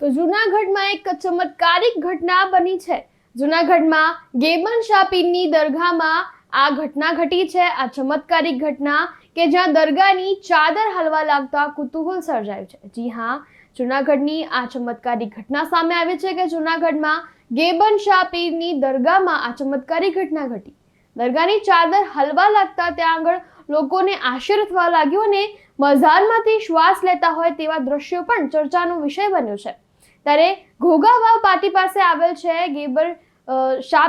તો જૂનાગઢમાં એક ચમત્કારિક ઘટના બની છે. જૂનાગઢમાં ગેબન શાપીરની દરગાહમાં આ ઘટના ઘટી છે. આ ચમત્કારિક ઘટના કે જ્યાં દરગાહની ચાદર હલવા લાગતા કુતૂહલ સર્જાયું છે. જી હા, જૂનાગઢની આ ચમત્કારિક ઘટના સામે આવી છે કે જૂનાગઢમાં ગેબન શાપીરની દરગાહમાં આ ચમત્કારિક ઘટના ઘટી. દરગાહની ચાદર હલવા લાગતા ત્યાં આગળ લોકોને આશ્ચર્ય થવા લાગ્યું અને મઝારમાંથી શ્વાસ લેતા હોય તેવા દ્રશ્યો પણ ચર્ચાનો વિષય બન્યો છે. ત્યારે ઘોઘાવાવ પાટી પાસે આવેલ છે ગેબર અ,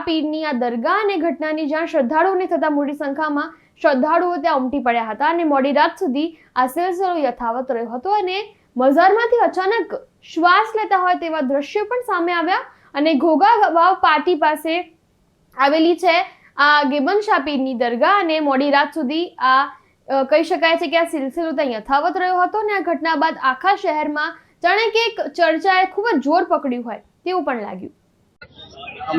પીરની આ દરગાહ અને ઘટનાની જ્યાં શ્રદ્ધાળુઓને થતા મોટી સંખ્યામાં શ્રદ્ધાળુઓ ત્યાં ઉમટી પડ્યા હતા અને મોડી રાત સુધી આ સિલસિલો યથાવત રહ્યો હતો અને મઝારમાંથી અચાનક શ્વાસ લેતા હોય તેવા દ્રશ્યો પણ સામે આવ્યા અને ઘોઘા વાવ પાટી પાસે આવેલી છે આ ગેબન શાપીરની દરગાહ અને મોડી રાત સુધી આ કહી શકાય છે કે આ સિલસિલો ત્યાં યથાવત રહ્યો હતો અને આ ઘટના બાદ આખા શહેરમાં જાણે કે એક ચર્ચાએ ખૂબ જ જોર પકડ્યું હોય તેવું પણ લાગ્યું.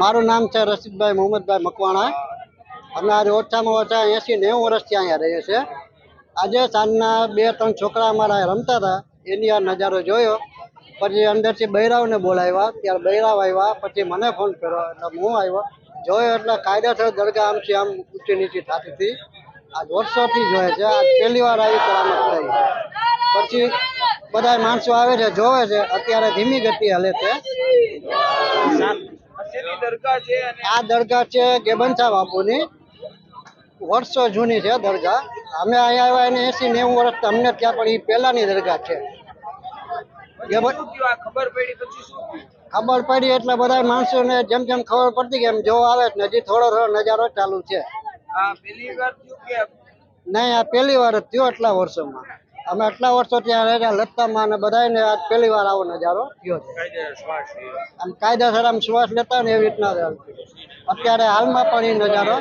મારું નામ છે રશીદભાઈ મોહમ્મદભાઈ મકવાણા. અમે આજે ઓછામાં ઓછા એસી નેવું વર્ષથી અહીંયા રહીએ છીએ આજે સાંજના બે, ત્રણ છોકરા અમારા રમતા હતા. એની આ નજારો જોયો. પછી અંદરથી બૈરાવને બોલાવ્યા. ત્યારે બૈરાવ આવ્યા. પછી મને ફોન કર્યો. એટલે હું આવ્યો. જોયો એટલે કાયદેસર દરગાહ આમથી આમ ઊંચી નીચી થતી હતી. આ વર્ષોથી જોઈએ છે. આ પહેલી વાર આવી કરામત થઈ. પછી બધા માણસો આવે છે જોવે છે અત્યારે ધીમી ગતિ હાલે છે. આ દરગાહ છે ગેબનસા બાપુની વર્ષો જૂની છે દરગાહ. અમે અહીંયા આવ્યા એને એસી નેવું વર્ષ અમને ત્યાં પણ એ પહેલાની દરગાહ છે. ખબર પડી એટલે બધા માણસોને જેમ જેમ ખબર પડતી કે એમ જો આવે હજી થોડો થોડો નજારો ચાલુ છે. નહીં આ પહેલી વાર જ થયો એટલા વર્ષોમાં. અમે આટલા વર્ષો ત્યાં રહ્યા લતામાં અને બધાને આજ પહેલી વાર આવો નજારો થયો છે આમ કાયદેસર આમ શ્વાસ લેતા ને એવી રીતના અત્યારે હાલમાં પણ એ નજારો.